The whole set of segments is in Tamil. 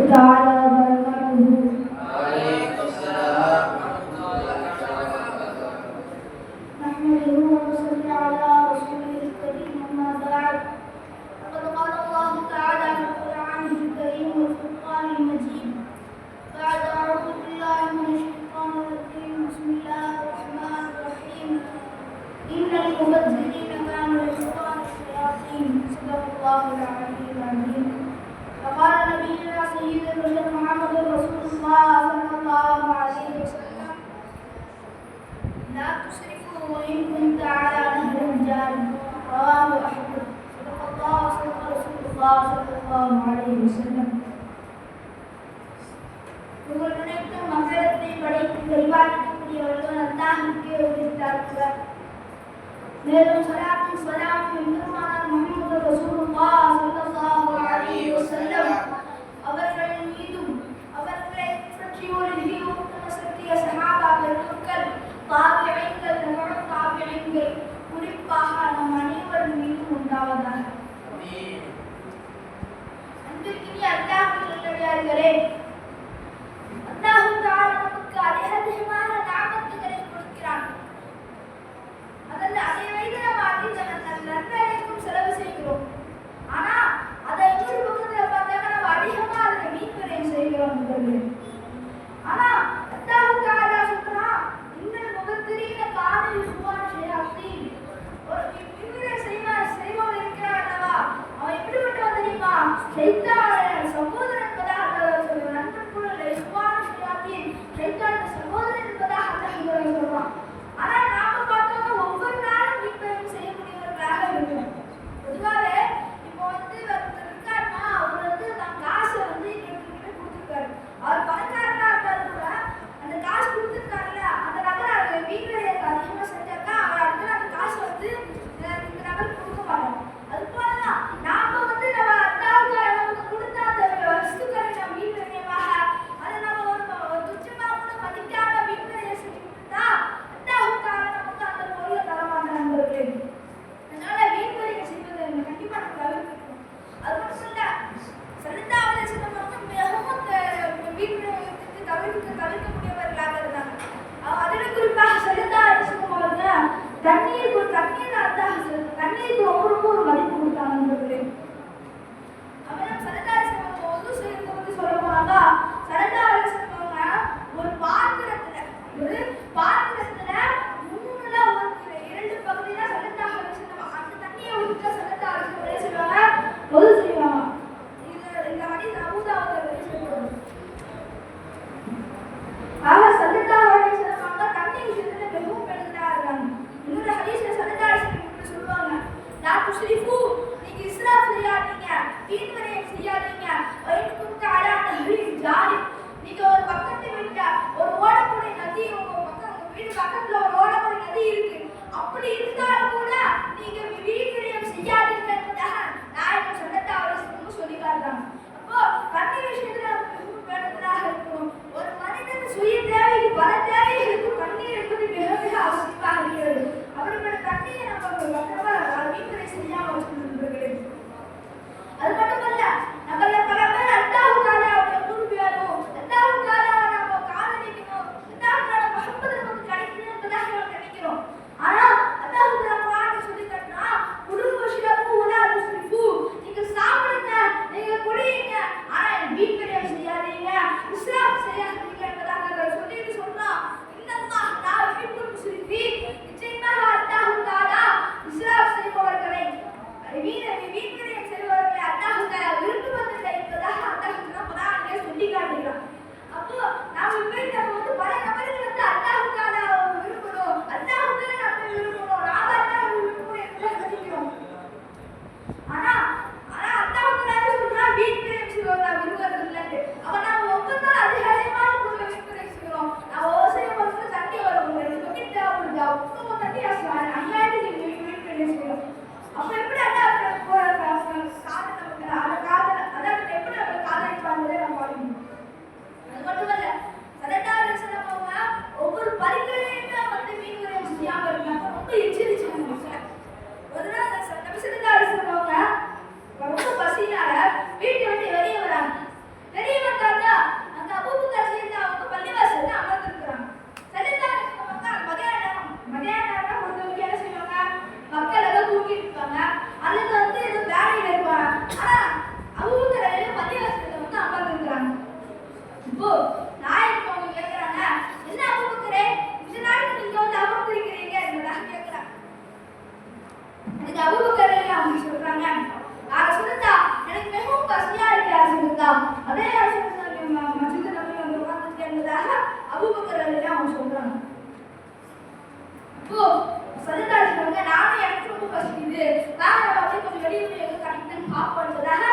ഉദാഹരണം மேலும் சலாத்தும் சலாமும் பெருமானார் முகமது ரசூலுல்லாஹ் ஸல்லல்லாஹு அலைஹி வஸல்லம் அவர்கள் மீதும் அவர்களை பற்றி ஒரு நிகழ்வுக்கு சத்திய சஹாபா பெருமக்கள் தாபியங்கள் நம்மளும் தாபியங்கள் குறிப்பாக நம் அனைவர் மீதும் உண்டாவதாக. அன்பிற்கினிய அல்லாஹ் நல்லடியார்களே Thank you. காரணம் வந்து கொஞ்சம் வெளியுறவு எங்க கரெக்டாக ஆஃப் பண்ணுறதுனால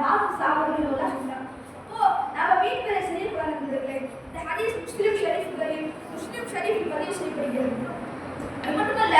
மாஃப் சாவர்கள் எல்லாம் சொன்னாங்க ஸோ நம்ம வீட்டுல செய்யல் வளர்ந்ததுங்களே இந்த ஹதீஸ் முஸ்லீம் ஷரீஃப் கரீம் முஸ்லீம் ஷரீஃப் பதிவு செய்யப்படுகிறது அது மட்டுமல்ல